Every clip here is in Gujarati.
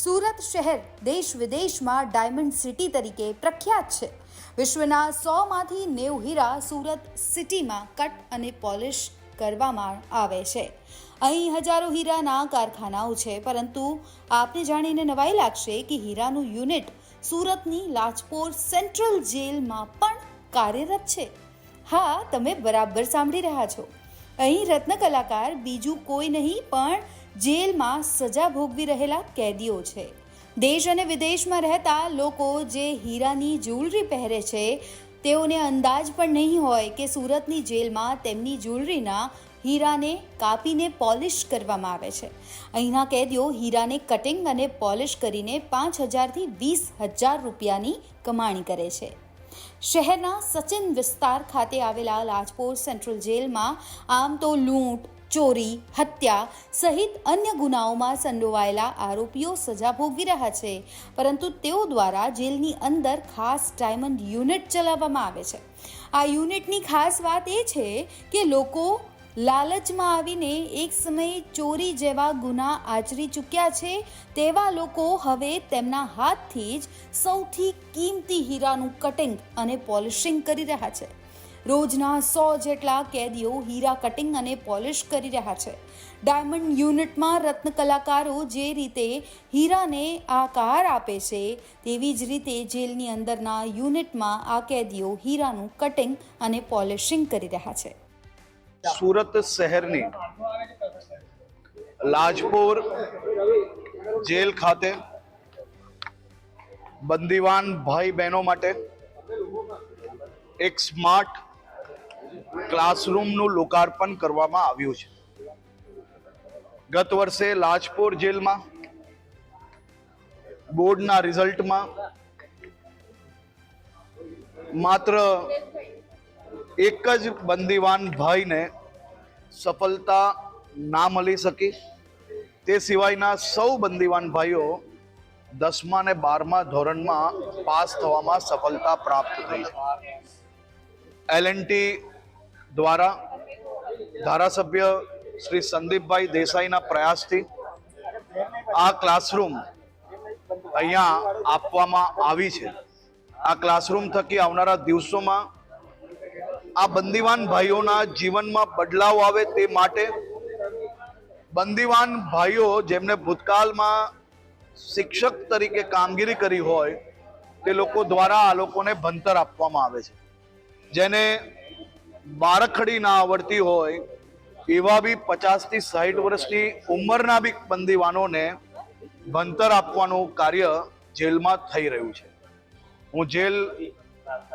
શહેર દેશ વિદેશમાં ડાયમંડ સિટી તરીકે પ્રખ્યાત છે. વિશ્વના સોમાંથી નેવ હીરા સુરત સિટીમાં કટ અને પોલિશ કરવામાં આવે છે. અહીં હજારો હીરાના કારખાનાઓ છે, પરંતુ આપને જાણીને નવાઈ લાગશે કે હીરાનું યુનિટ સુરતની લાજપોર સેન્ટ્રલ જેલમાં પણ કાર્યરત છે. હા, તમે બરાબર સાંભળી રહ્યા છો. અહીં રત્ન કલાકાર બીજું કોઈ નહીં, પણ જેલમાં સજા ભોગવી રહેલા કેદીઓ છે. દેશ અને વિદેશમાં રહેતા લોકો જે હીરાની જ્વેલરી પહેરે છે, તેઓને અંદાજ પણ નહીં હોય કે સુરતની જેલમાં તેમની જ્વેલરીના હીરાને કાપીને પોલિશ કરવામાં આવે છે. અહીંના કેદીઓ હીરાને કટિંગ અને પોલિશ કરીને પાંચ હજારથી વીસ હજાર રૂપિયાની કમાણી કરે છે. શહેરના સચિન વિસ્તાર ખાતે આવેલા લાજપોર સેન્ટ્રલ જેલમાં આમ તો લૂંટ ચોરી, હત્યા સહિત અન્ય ગુનાઓમાં સંડોવાયેલા આરોપીઓ સજા ભોગવી રહ્યા છે. પરંતુ તેઓ દ્વારા જેલની અંદર ખાસ ડાયમંડ યુનિટ ચલાવવામાં આવે છે. આ યુનિટની ખાસ વાત એ છે કે લોકો લાલચમાં આવીને એક સમયે ચોરી જેવા ગુના આચરી ચૂક્યા છે તેવા લોકો હવે તેમના હાથથી જ સૌથી કિંમતી હીરાનું કટિંગ અને પોલિશિંગ કરી રહ્યા છે. રોજના સો જેટલા કેદીઓ હીરા કટિંગ અને પોલિશ કરી રહ્યા છે. ડાયમંડ યુનિટમાં રત્ન કલાકારો જે રીતે હીરાને આકાર આપે છે, તેવી જ રીતે જેલની અંદરના યુનિટમાં આ કેદીઓ હીરાનું કટિંગ અને પોલિશિંગ કરી રહ્યા છે. સુરત શહેરની લાજપોર જેલ ખાતે બંદીવાન ભાઈ બહેનો માટે એક સ્માર્ટ ક્લાસરૂમનું લોકાર્પણ કરવામાં આવ્યું છે. ગત વર્ષે લાજપોર જેલમાં, બોર્ડના રિઝલ્ટમાં માત્ર એક જ બંદીવાન ભાઈને સફળતા ના મળી શકી. તે સિવાયના સૌ બંદીવાન ભાઈઓ દસમા ને બારમા ધોરણમાં પાસ થવામાં સફળતા પ્રાપ્ત થઈ. છે એલએનટી દ્વારા ધારાસભ્ય શ્રી સંદીપભાઈ દેસાઈના પ્રયાસથી આ ક્લાસરૂમ અહીંયા આપવામાં આવી છે. આ ક્લાસરૂમ થકી આવનારા દિવસોમાં આ બંદીવાન ભાઈઓના જીવનમાં બદલાવ આવે તે માટે બંદીવાન ભાઈઓ જેમને ભૂતકાળમાં શિક્ષક તરીકે કામગીરી કરી હોય તે લોકો દ્વારા આ લોકોને ભણતર આપવામાં આવે છે. જેને બારખડી ના આવડતી હોય, એવા બી પચાસથી સાઠ વર્ષની ઉંમરના બી બંદીવાનોને ભણતર આપવાનું કાર્ય જેલમાં થઈ રહ્યું છે. હું જેલ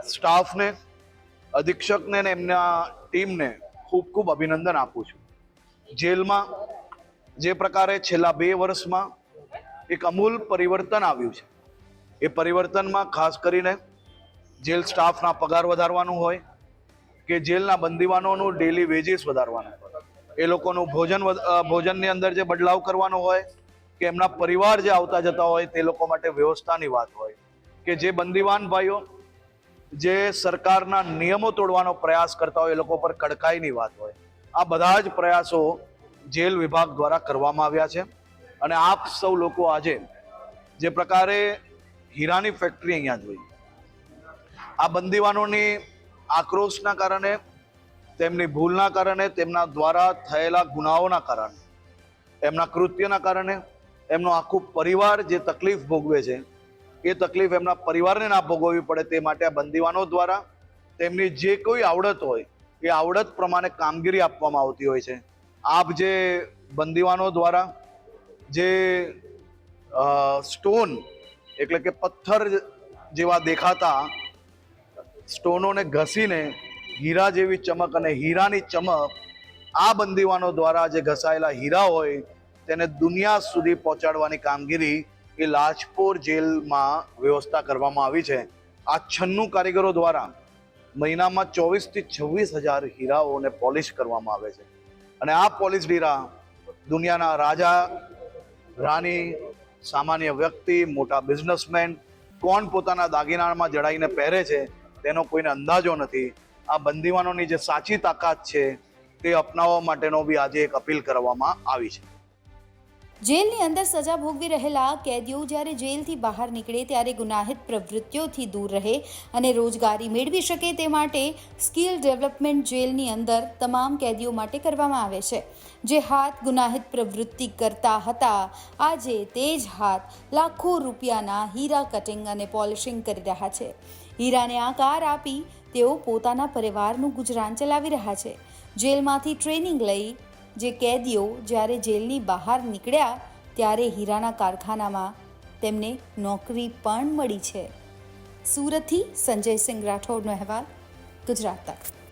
સ્ટાફને, અધિક્ષકને ને એમના ટીમને ખૂબ ખૂબ અભિનંદન આપું છું. જેલમાં જે પ્રકારે છેલ્લા બે વર્ષમાં એક અમૂલ પરિવર્તન આવ્યું છે. એ પરિવર્તનમાં ખાસ કરીને જેલ સ્ટાફના પગાર વધારવાનું હોય કે જેલના બંદીવાનોનું ડેલી વેજીસ વધારવાનું. એ લોકોનું ભોજન ભોજનની અંદર જે બદલાવ કરવાનો હોય, કે એમના પરિવાર જે આવતા જતા હોય, તે લોકો માટે વ્યવસ્થાની વાત હોય. કે જે બંદીવાન ભાઈઓ, જે સરકારના નિયમો તોડવાનો પ્રયાસ કરતા હોય, એ લોકો પર કડકાઈની વાત હોય. આ બધા જ પ્રયાસો જેલ વિભાગ દ્વારા કરવામાં આવ્યા છે. અને આપ સૌ લોકો આજે જે પ્રકારે હીરાની ફેક્ટરી અહીંયા જોઈ. આ બંદીવાનોની આક્રોશના કારણે, તેમની ભૂલના કારણે, તેમના દ્વારા થયેલા ગુનાઓના કારણે, એમના કૃત્યના કારણે, એમનો આખું પરિવાર જે તકલીફ ભોગવે છે, એ તકલીફ એમના પરિવારને ના ભોગવવી પડે તે માટે આ બંદીવાનો દ્વારા તેમની જે કોઈ આવડત હોય, એ આવડત પ્રમાણે કામગીરી આપવામાં આવતી હોય છે. આપ જે બંદીવાનો દ્વારા જે સ્ટોન, એટલે કે પથ્થર જેવા દેખાતા સ્ટોનોને ઘસીને હીરા જેવી ચમક અને હીરાની ચમક આ બંદીવાનો દ્વારા જે ઘસાયેલા હીરા હોય તેને દુનિયા સુધી પહોંચાડવાની કામગીરી એ લાજપોર જેલમાં વ્યવસ્થા કરવામાં આવી છે. આ છન્નું કારીગરો દ્વારા મહિનામાં ચોવીસથી છવ્વીસ હજાર હીરાઓને પોલિશ કરવામાં આવે છે. અને આ પોલિશ હીરા દુનિયાના રાજા રાની સામાન્ય વ્યક્તિ, મોટા બિઝનેસમેન, કોણ પોતાના દાગીનામાં જડાઈને પહેરે છે તેનો કોઈને અંદાજો નથી. આ બંદીવાનોની જે સાચી તાકાત છે, તે અપનાવવા માટેનો બી આજે એક અપીલ કરવામાં આવી છે. જેલની અંદર સજા ભોગવી રહેલા કેદીઓ જ્યારે જેલથી બહાર નીકળે ત્યારે ગુનાહિત પ્રવૃત્તિઓથી દૂર રહે અને રોજગારી મેળવી શકે તે માટે સ્કિલ ડેવલપમેન્ટ જેલની અંદર તમામ કેદીઓ માટે કરવામાં આવે છે. જે હાથ ગુનાહિત પ્રવૃત્તિ કરતા હતા, આજે તે જ હાથ લાખો રૂપિયાના હીરા કટિંગ અને પોલિશિંગ કરી રહ્યા છે. હીરાને આકાર આપી તેઓ પોતાના પરિવારનું ગુજરાન ચલાવી રહ્યા છે. જેલમાંથી ટ્રેનિંગ લઈ જે કેદીઓ જ્યારે જેલની બહાર નીકળ્યા ત્યારે હીરાના કારખાનામાં તેમને નોકરી પણ મળી છે. સુરતથી સંજય સિંહ રાઠોડનો અહેવાલ ગુજરાત તક.